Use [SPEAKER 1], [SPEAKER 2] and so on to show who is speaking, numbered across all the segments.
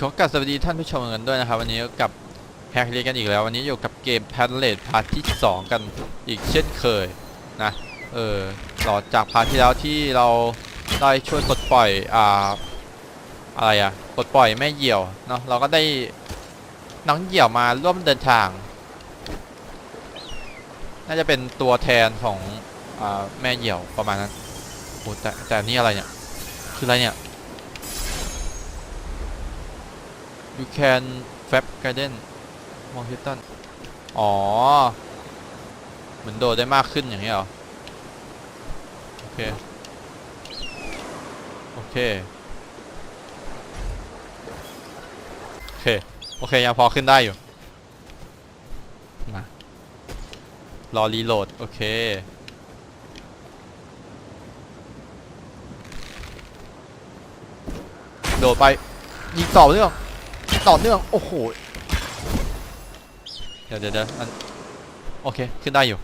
[SPEAKER 1] ขอกราบสวัสดีท่านผู้ชมกันด้วยนะครับ วันนี้กับแฮกเรียกันอีกแล้ว วันนี้อยู่กับเกม p a d l e t พาร์ทที่ 2 กันอีกเช่นเคยนะเออต่อจากพาร์ทที่แล้วที่เราได้ช่วยปลดปล่อยอ่าอะไรอะปลดปล่อยแม่เหยี่ยวเนาะเราก็ได้น้องเหยี่ยวมาร่วมเดินทาง น่าจะเป็นตัวแทนของอาแม่เหยี่ยวประมาณนั้น อ้แต่แต่นี่อะไรเนี่ย คืออะไรเนี่ย you can fab garden มองทิตันอ๋อ เหมือนโดดได้มากขึ้นอย่างนี้เหรอ โอเค โอเค โอเค โอเค ยังพอขึ้นได้อยู่ มารอรีโหลด โอเค โดดไปยิงต่อเนื่องต่อเนื่องโอ้โหเดี๋ยวเดี๋ยวเดี๋ยวมันโอเคขึ้นได้อยู่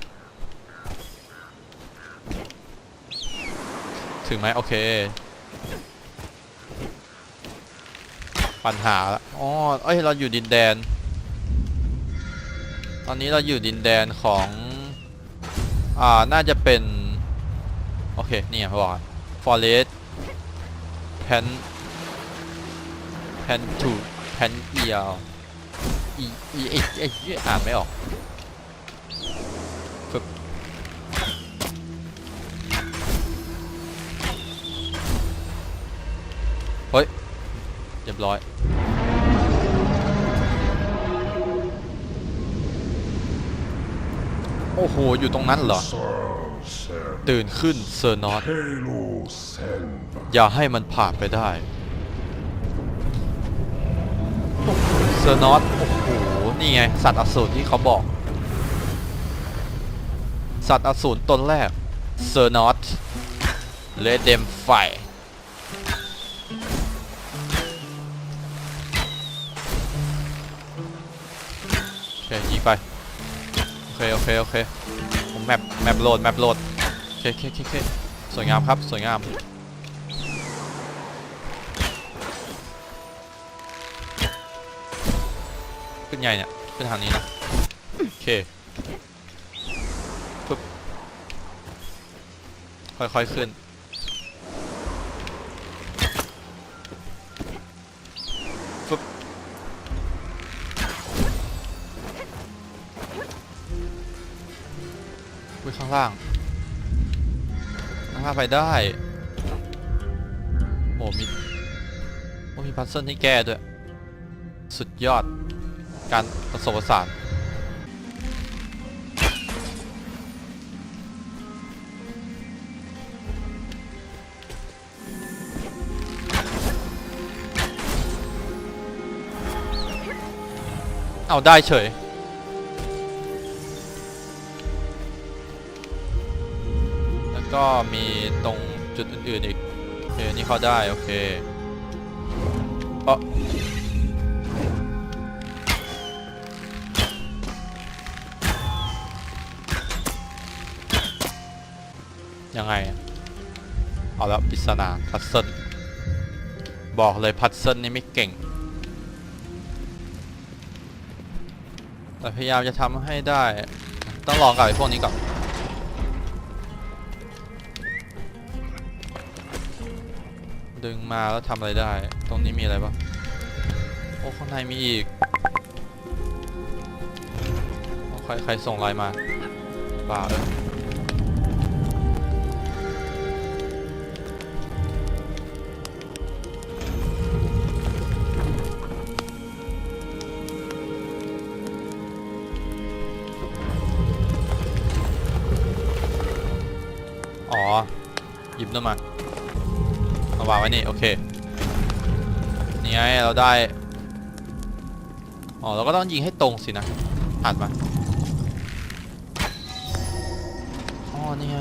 [SPEAKER 1] ถึงไหมโอเค ปัญหาละอ๋อเอ้ยเราอยู่ดินแดน ตอนนี้เราอยู่ดินแดนของอ่าน่าจะเป็น โอเค นี่ไงบอก forest pan pan to pan เอียวอีอีเอยเอยเอยอ่านไม่ออกฟึบเฮ้ยเรียบร้อยโอ้โห อยู่ตรงนั้นเหรอ ตื่นขึ้นเซอร์นอต
[SPEAKER 2] Halo Selva.
[SPEAKER 1] อย่าให้มันผ่านไปได้ เซอร์นอตโอ้โห นี่ไง สัตว์อสูรที่เขาบอก สัตว์อสูรตนแรกเซอร์นอตเลดเดมไฟโอเคยิงไป โอเค โอเค โอเคผมแมปแมปโหลด แมปโหลด โอเคโอเคโอเคโอเคสวยงามครับ สวยงาม ขึ้นใหญ่เนี่ย ขึ้นทางนี้นะ โอเคปึ๊บค่อยๆขึ้น ปึ๊บ อุ้ยข้างล่าง ข้างล่างไปได้ โอ้มีโอ้มีพัซเซิลให้แก้ด้วย สุดยอด การผสมผสานเอาได้เฉย แล้วก็มีตรงจุดอื่นๆอีกโอเคนี่เขาได้ โอเคเออ ยังไง เอาแล้วปริศนาพัซเซิลบอกเลยพัซเซิลนี่ไม่เก่ง แต่พยายามจะทำให้ได้ ต้องลองกับไอ้พวกนี้ก่อนดึงมาแล้วทำอะไรได้ ตรงนี้มีอะไรปะโอ้ข้างในมีอีกใครใครส่งไลน์มาบ้าเลย หยิบนั่นมาเอาวางไว้นี่โอเคนี่ไงเราได้อ๋อเราก็ต้องยิงให้ตรงสินะอ่านมาอ๋อนี่ไง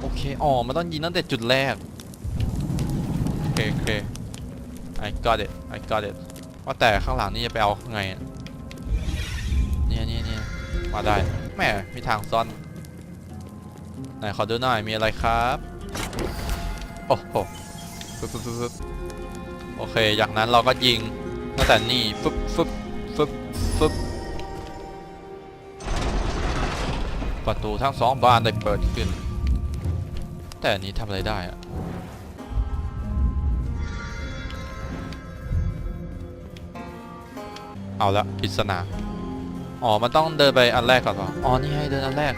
[SPEAKER 1] โอเคอ๋อมันต้องยิงตั้งแต่จุดแรกโอเคโอเค I got it I got it ว่าแต่ข้างหลังนี่จะไปเอาไงเนี่ยเนี่ยเนี่ยมาได้แหม่มีทางซ่อนไหนขอดูหน่อยมีอะไรครับ โอ้โหฟึบฟึบฟึบฟึบโอเค จากนั้นเราก็ยิงตั้งแต่นี่ฟึบฟึบฟึบฟึบประตูทั้งสองบานได้เปิดขึ้น แต่อันนี้ทำอะไรได้อะเอาละปริศนาอ๋อ มันต้องเดินไปอันแรกก่อนเหรออ๋อ นี่ให้เดินอันแรก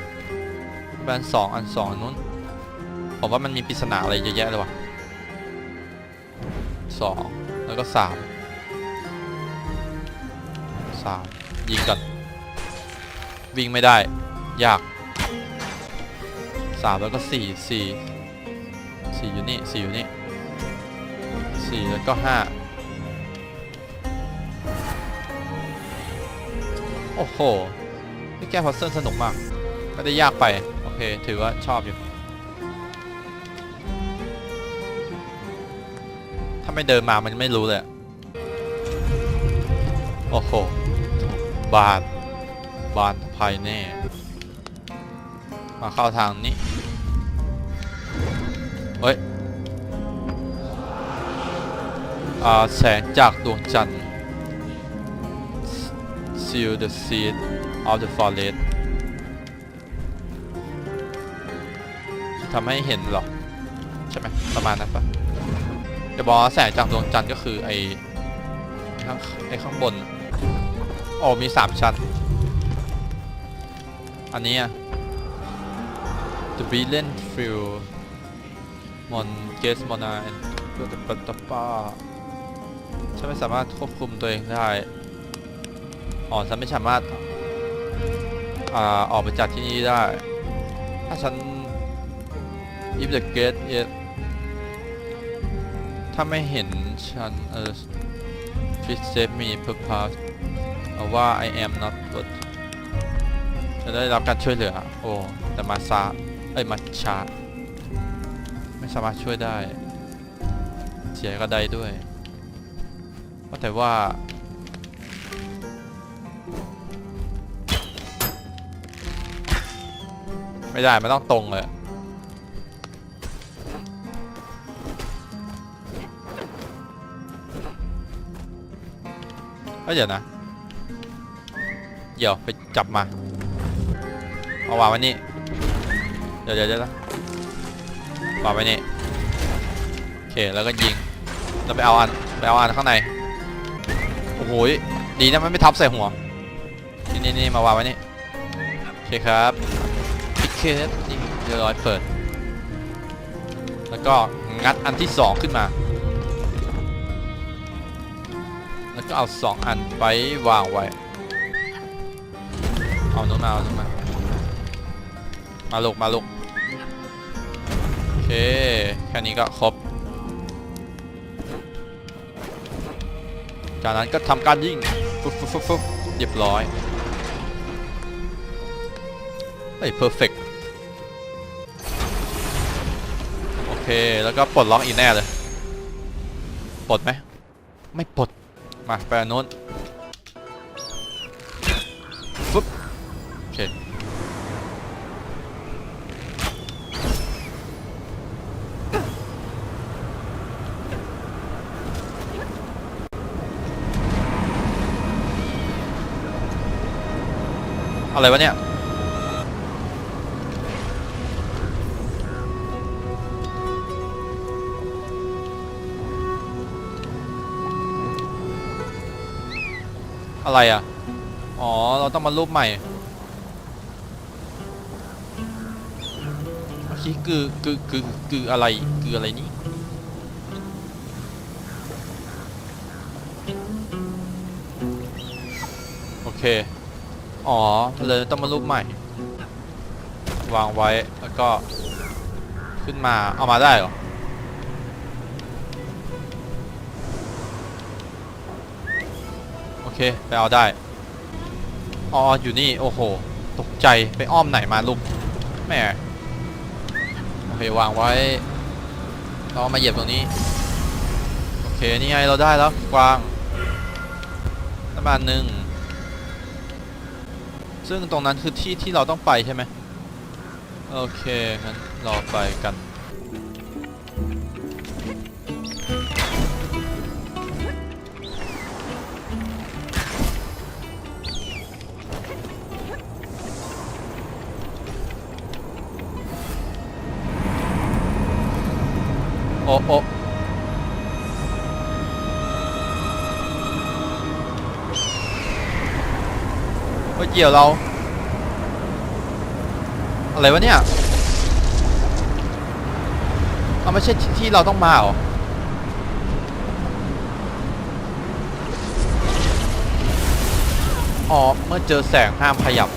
[SPEAKER 1] แบนสองอันสองนู้น ผมว่ามันมีปริศนาอะไรเยอะแยะเลยว่ะสองแล้วก็สามสามยิงก่อนวิ่งไม่ได้ ยากสามแล้วก็สี่สี่สี่อยู่นี่สี่อยู่นี่สี่แล้วก็ห้าโอ้โห นี่แก้พัซเซิลสนุกมาก ไม่ได้ยากไป โอเค ถือว่าชอบอยู่ ถ้าไม่เดินมามันไม่รู้เลย โอ้โห บานบานภายแน่ มาเข้าทางนี้ เฮ้ยอ่าแสงจากดวงจันทร์ seal the seed of the forest ทำให้เห็นหรอ ใช่ไหมประมาณนั้นปะ จะบอกว่าแสงจากดวงจันทร์ก็คือไอข้างไอข้างบนโอ้มีสามชั้น อันนี้อะ The Brilliant Field Mon g e s Mona and the p a t a p a ฉันไม่สามารถควบคุมตัวเองได้ อ๋อ ฉันไม่สามารถอ่าออกไปจากที่นี่ได้ ถ้าฉัน if the gate is ถ้าไม่เห็นฉันเออ please save me purpose เอาว่า I am not good จะได้รับการช่วยเหลือ โอ้ แต่มาซาเอ้ย มาช้าไม่สามารถช่วยได้ เสียก็ได้ด้วยว่าแต่ว่า ไม่ได้ มันต้องตรงเลย เอ้ยเดี๋ยวนะ เดี๋ยวไปจับมา เอาวางไว้นี่ เดี๋ยวเดี๋ยวเดี๋ยวนะวางไว้นี่ โอเค แล้วก็ยิง แล้วไปเอาอัน ไปเอาอันข้างใน โอ้โห ดีนะมันไม่ทับใส่หัว นี่นี่นี่มาวางไว้นี่ โอเคครับปิดเคสนี่เรียบร้อยเปิด แล้วก็งัดอันที่สองขึ้นมา ก็เอาสองอันไปวางไว้ เอาน้นมาเอาน้นมา มาลูกมาลูกโอเค แค่นี้ก็ครบ จากนั้นก็ทำการยิงฟึบฟึบฟึบฟึบเรียบร้อยเฮ้ยเพอร์เฟกโอเค แล้วก็ปลดล็อกอีกแน่เลย ปลดไหม ไม่ปลด มาไปอันโน้นปุ๊บโอเคอะไรวะเนี่ย อะไรอะ อ๋อ เราต้องมารูปใหม่เมื่อกี้คือคือคือคืออะไรคืออะไรนี่โอเค อ๋อเลยต้องมารูปใหม่ วางไว้แล้วก็ ขึ้นมาเอามาได้เหรอ เคไปเอาได้อ๋ออยู่นี่โอ้โห ตกใจไปอ้อมไหนมาลูกแหม่โอเควางไว้เรามาเหยียบตรงนี้โอเคนี่ไงเราได้แล้วกวางประมาณหนึ่งซึ่งตรงนั้นคือที่ที่เราต้องไปใช่ไหมโอเคงั้นเราไปกัน ว่าเกี่ยวเรา อะไรวะเนี่ยเอาไม่ใช่ที่ที่เราต้องมาหรออ๋อเมื่อเจอแสงห้ามขยับ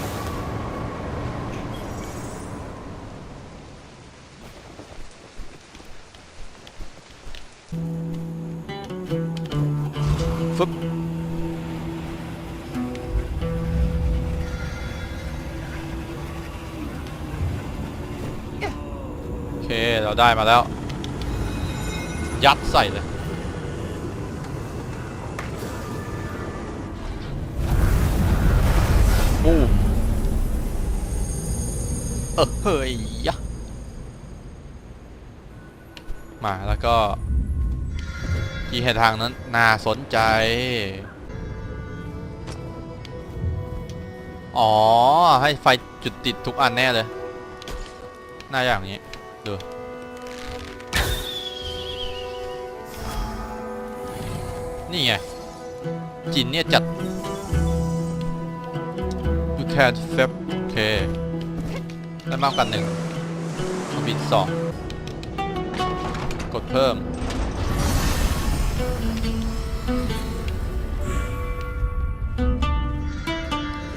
[SPEAKER 1] มาแล้ว ยัดใส่เลยบูมเออเฮ้ยยะมาแล้วก็ที่ให้ทางนั้นน่าสนใจ อ๋อ ให้ไฟจุดติดทุกอันแน่เลย หน้าอย่างนี้ ดู นี่ไง จินเนี่ยจัด you can flip โอเค ได้มากกว่าหนึ่งเอาบิดสอง กดเพิ่ม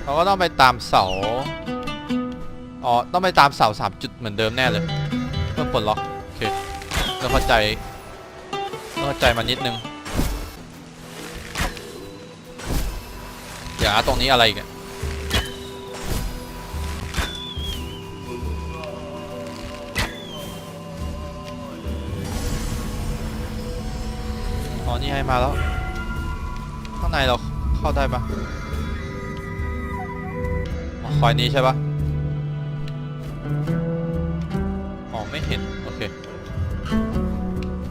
[SPEAKER 1] เราก็ต้องไปตามเสา อ๋อ ต้องไปตามเสาสามจุดเหมือนเดิมแน่เลย เพื่อปลดล็อก โอเค เราเข้าใจ เราเข้าใจมานิดนึง ดี๋ยวตรงนี้อะไรกันอ๋อนี่ให้มาแล้ว ข้างในเราเข้าได้ปะคอยนี้ใช่ปะอ๋อไม่เห็น โอเค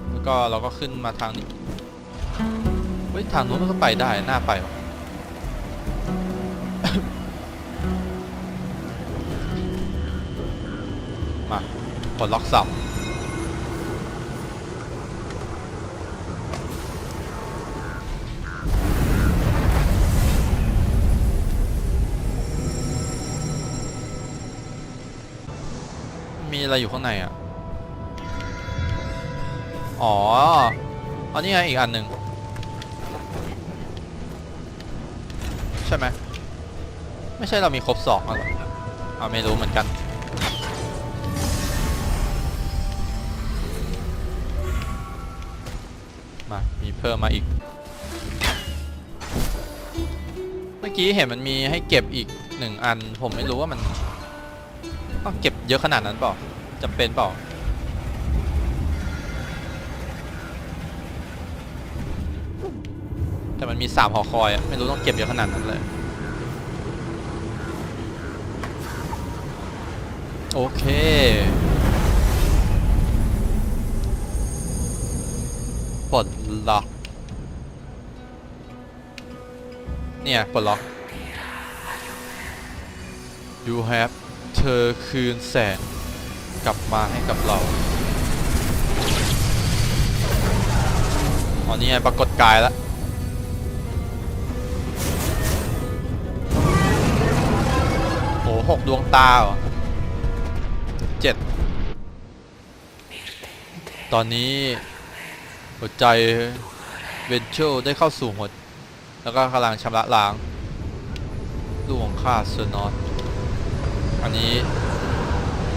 [SPEAKER 1] แล้วก็เราก็ขึ้นมาทางนี้ เฮ้ย ทางนู้นมันก็ไปได้น่าไปวะ ปลดล็อกสับมีอะไรอยู่ข้างในอะ อ๋อ อันนี้ไงอีกอันหนึ่งใช่ไหม ไม่ใช่เรามีครบสองอะเหรออ่าไม่รู้เหมือนกัน มีเพิ่มมาอีก เมื่อกี้เห็นมันมีให้เก็บอีกหนึ่งอัน ผมไม่รู้ว่ามันต้องเก็บเยอะขนาดนั้นเปล่าจำเป็นเปล่าแต่มันมีสามหอคอยไม่รู้ต้องเก็บเยอะขนาดนั้นเลย โอเค เนี่ยปลดล็อก you have เธอคืนแสงกลับมาให้กับเราอ๋อนี่ไงปรากฏกายแล้วโอ้หกดวงตาเหรอเจ็ดตอนนี้หัวใจเวนเชลได้เข้าสู่หัว แล้วก็กำลังชำระล้างลูกของข้าเซอร์นอตอันนี้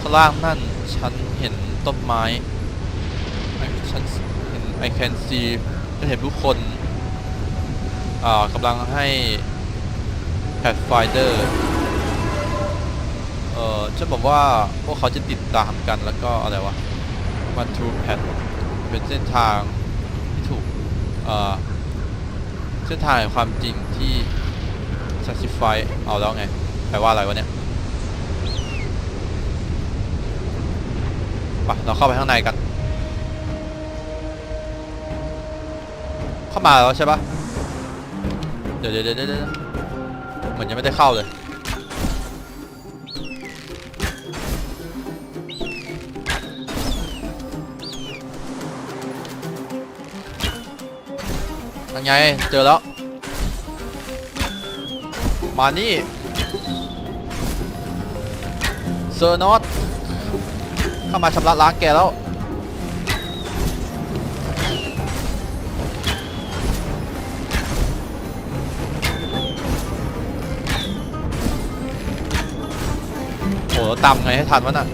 [SPEAKER 1] ข้างล่างนั่นฉันเห็นต้นไม้ฉันเห็น I can see ฉันเห็นผู้คนอ่ากำลังให้ Pathfinder เอ่อฉันบอกว่าพวกเขาจะติดตามกันแล้วก็อะไรวะ one to pad เป็นเส้นทางที่ถูกเอ่อ เส้นทางความจริงที่ satisfy เอาแล้วไงแปลว่าอะไรวะเนี่ยไปเราเข้าไปข้างในกัน เข้ามาแล้วใช่ปะเดี๋ยวเดี๋ยวเดี๋ยวเดี๋ยวเหมือนยังไม่ได้เข้าเลย ไง เจอแล้ว มานี่เซอร์นอตเข้ามาชำระล้างแกแล้ว โหตามไงให้ทันวะน่ะ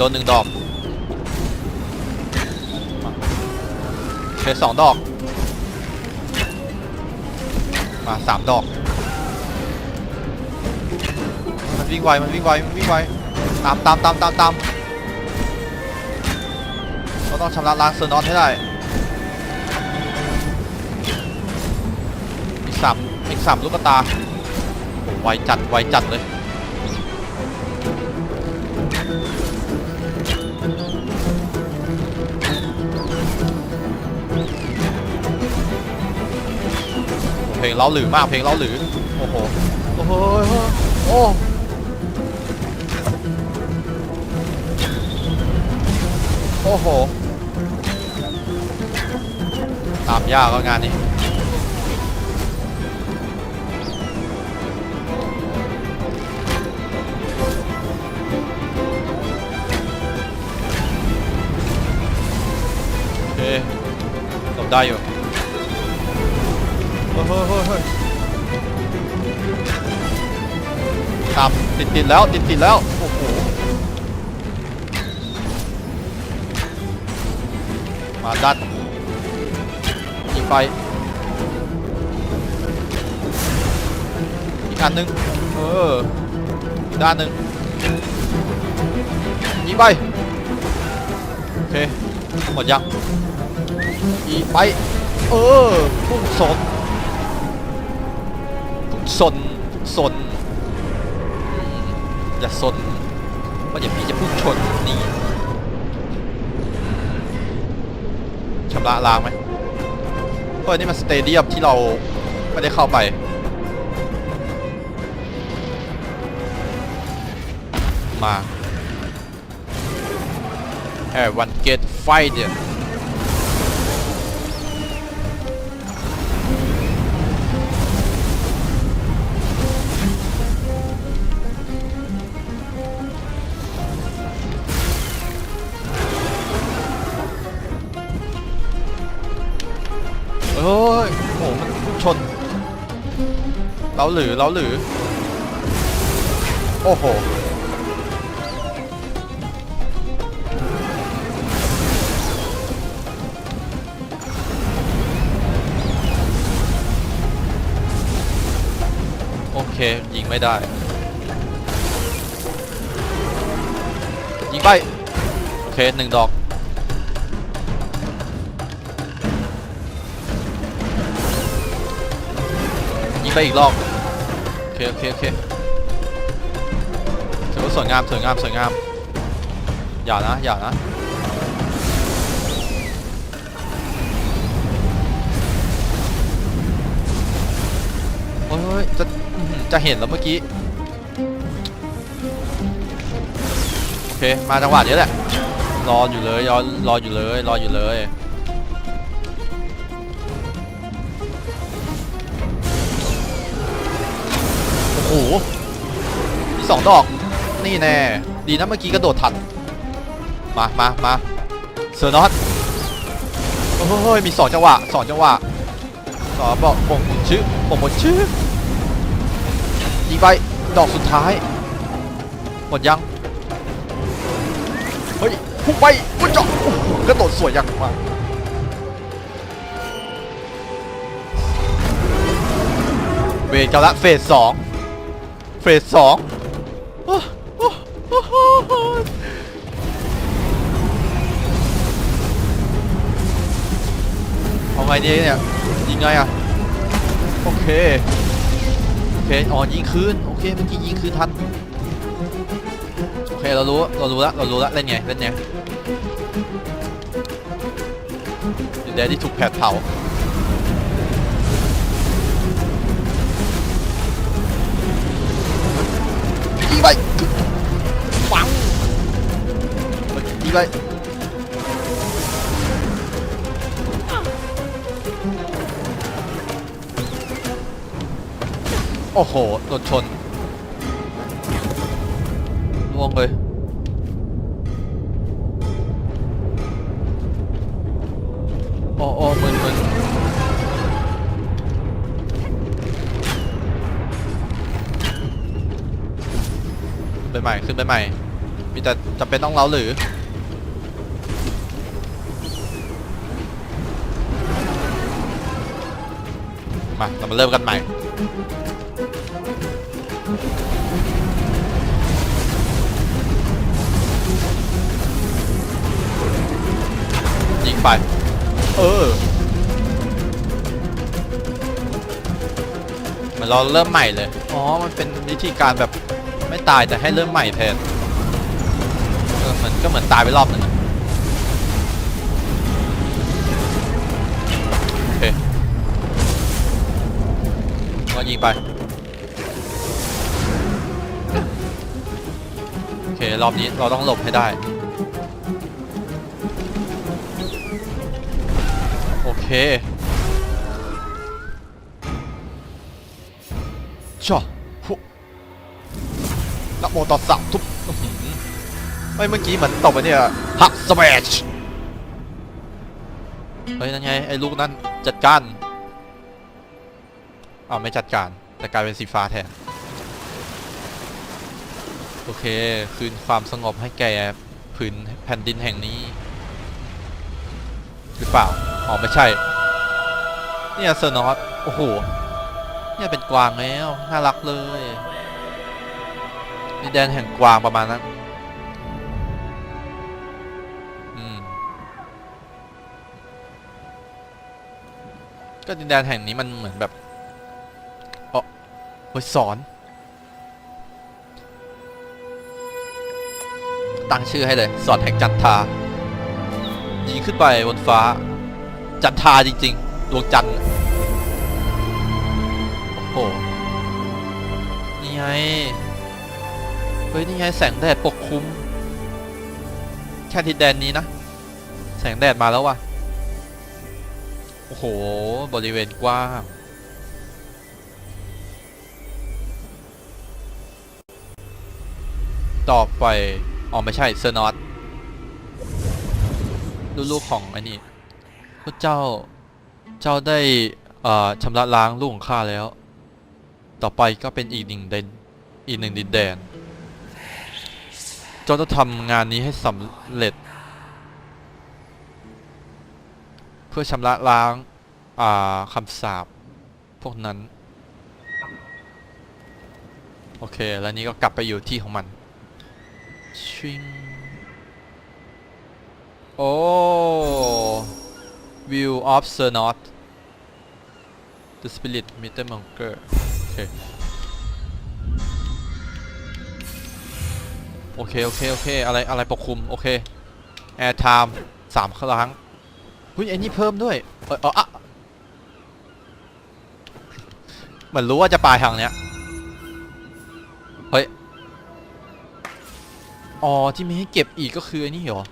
[SPEAKER 1] โดนหนึ่งดอกเคสองดอก มาสามดอก มันวิ่งไว มันวิ่งไว มันวิ่งไว ตามตามตามตามตามเราต้องชำระล้างเซอร์นอตให้ได้ อีกสามอีกสามลูกตา ไวจัด ไวจัดเลย เลงเล้าหรือมากเพลงเล้าหรือโอ้โหโอ้โหโอ้โอ้โหตามยากก็งานนี้โอเคหลบได้อยู่ เฮ้ยเฮ้ยเฮ้ยตามติดติดแล้วติดติดแล้ว โอ้โห มาดันยิงไป อีกอันหนึ่งเอออีกด้านหนึ่งยิงไป โอเค หมดยังยิงไป เออพุ่งสน สนสนอย่าสนเพราะเดี๋ยวพี่จะพุ่งชนนี่ชำระล้างไหมเพราะนี่มันสเตเดียมที่เราไม่ได้เข้าไปมาแอบ หรือเราหรือ โอ้โห โอเค ยิงไม่ได้ ยิงไป โอเคหนึ่งดอกยิงไปอีกรอบ เคโอเคโอเคถือว่าสวยงามสวยงามสวยงาม อย่านะอย่านะโอ้ยจะจะเห็นแล้วเมื่อกี้ โอเค มาจังหวะนี้แหละ รออยู่เลย รอรออยู่เลย รออยู่เลย องดอก นี่แน่ ดีนะเมื่อกี้กระโดดทัน มามามาเซอร์นอตโอ้ยมีสองจังหวะสองจังหวะสองบอกบ่งบอกชื่อบ่งบอกชื่อยิงไปดอกสุดท้าย หมดยัง เฮ้ยพุ่งไปพุ่งจ่อกระโดดสวยยังมากเวทกันละเฟสสองเฟสสอง โอ้โอ้โอ้โอ้ไงดีเนี่ยยิงไงอะโอเคโอเคอ๋อยิงคืนโอเคเมื่อกี้ยิงคืนทันโอเคเรารู้เรารู้ละเรารู้ละเล่นไงเล่นไงเดินแดที่ถูกแผดเผา ไปโอ้โหโดนชนล่วงเลยโอ้โอ้มึนมึนขึ้นไปใหม่ ขึ้นไปใหม่ มีแต่จำเป็นต้องเล้าหรือ มาเรามาเริ่มกันใหม่ ยิงไป เออเหมือนเราเริ่มใหม่เลย อ๋อ มันเป็นวิธีการแบบไม่ตายแต่ให้เริ่มใหม่แทน เออเหมือนก็เหมือนตายไปรอบหนึ่ง ก็ยิงไป โอเค รอบนี้เราต้องหลบให้ได้ โอเคช่อพุนโมตัสสะทุบอื้อหือไม่เมื่อกี้เหมือนตบไปเนี่ยหักสเปชเฮ้ยนั่นไง ไอ้ลูกนั้นจัดการ อ้าไม่จัดการ แต่กลายเป็นสีฟ้าแทน โอเค คืนความสงบให้แก่ผืนแผ่นดินแห่งนี้ หรือเปล่า อ๋อ ไม่ใช่ เนี่ยเซอร์นอตโอ้โห เนี่ยเป็นกวางแล้ว น่ารักเลยดินแดนแห่งกวางประมาณนั้นก็ดินแดนแห่งนี้มันเหมือนแบบ โอ้ยสอน ตั้งชื่อให้เลย สอนแห่งจันทายิงขึ้นไปบนฟ้า จันทาจริง ๆ ดวงจันทร์โอ้โหนี่ไง เฮ้ย นี่ไง แสงแดดปกคลุม แค่ทิศแดนนี้นะ แสงแดดมาแล้วว่ะ โอ้โห บริเวณกว้าง ต่อไปอ๋อไม่ใช่เซอร์นอตลูกๆของไอ้นี่พระเจ้าเจ้าได้เอ่อชำระล้างลูกของข้าแล้ว ต่อไปก็เป็นอีกหนึ่งเดนอีกหนึ่งดินแดน เจ้าต้องทำงานนี้ให้สำเร็จ เพื่อชำระล้างาคำสาปพวกนั้น โอเค แล้วนี้ก็กลับไปอยู่ที่ของมัน ชิง โอ้ View of Sir Not The Spirit Meter Monger โอเค โอเค โอเค โอเค อะไร อะไรปกคลุม โอเค Air Time สามครั้งเฮ้ยไอ้นี่เพิ่มด้วยเออเอออะเหมือนรู้ว่าจะปลายทางเนี้ย อ๋อที่มีให้เก็บอีกก็คือไอ้นี่เหรอ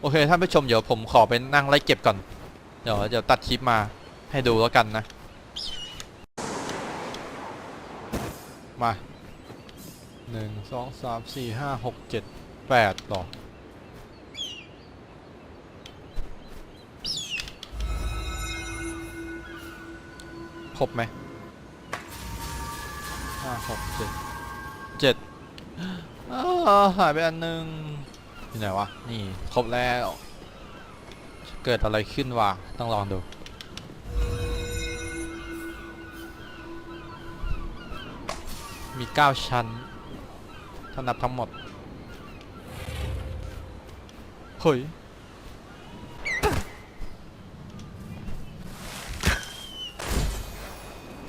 [SPEAKER 1] โอเคท่านผู้ชมเดี๋ยวผมขอไปนั่งไล่เก็บก่อน เดี๋ยวเดี๋ยวตัดคลิปมาให้ดูแล้วกันนะ มาหนึ่งสองสามสี่ห้าหกเจ็ดแปดต่อครบไหมห้าหกเจ็ด อหายไปอันหนึ่งอยู่ไหนวะ นี่ครบแล้ว เกิดอะไรขึ้นวะ ต้องลองดู มี 9 ชั้น ถ้านับทั้งหมด เฮ้ย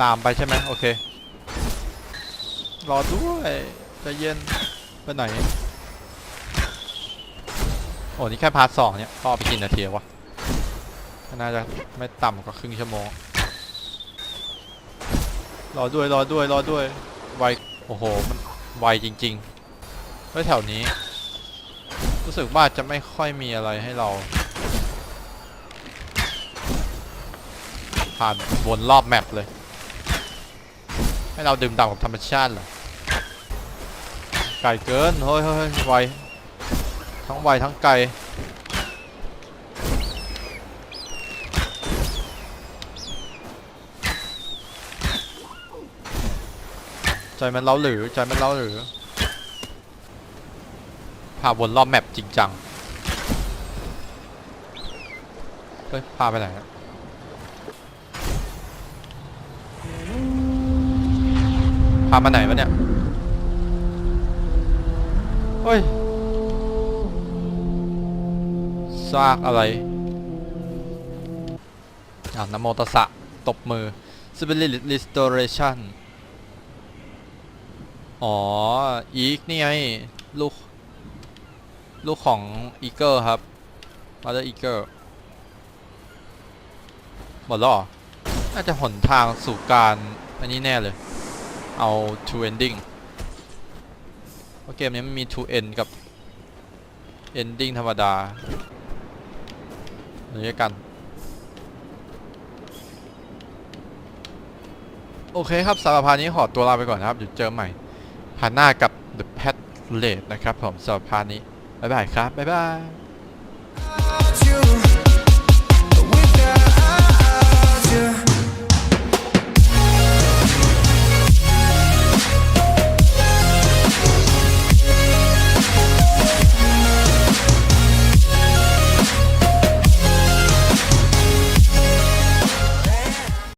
[SPEAKER 1] ตามไปใช่ไหมโอเค รอด้วยใจะเย็น ไปไหน โอ้นี่แค่พาร์ทสองเนี่ยก็ไปกินนาทีวะน่าจะไม่ต่ำกว่าครึ่งชั่วโมง รอด้วยรอด้วยรอด้วย ไว โอ้โห มันไวจริงๆเฮ้ยแถวนี้ รู้สึกว่าจะไม่ค่อยมีอะไรให้เรา ผ่านวนรอบแมปเลย ให้เราดื่มด่ำกับธรรมชาติเหรอ ไกลเกิน เฮ้ยเฮ้ยไว ทั้งไวทั้งไกลใจมันเล้าหรือ ใจมันเล้าหรือพาวนรอบแมปจริงจัง เฮ้ย พาไปไหนพามาไหนวะเนี่ย เฮ้ยซากอะไรอ่าวนโมตสะตบมือ Spirit Restoration อ๋อ อีกนี่ไง ลูก ลูกของอีเกิลครับมาเดอร์อีเกิลหมดแล้วเหรอน่าจะหนทางสู่การ อันนี้แน่เลย เอา to ending ราะเกมนี้มันมี to end กับ ending ธรรมดาอย่างนี้กัน โอเคครับสำหรับพานี้ขอตัวลาไปก่อนนะครับเดี๋ยวเจอใหม่พานหน้ากับ The Pet Late นะครับผมสำหรับพานี้ บ๊ายบายครับ บ๊ายบาย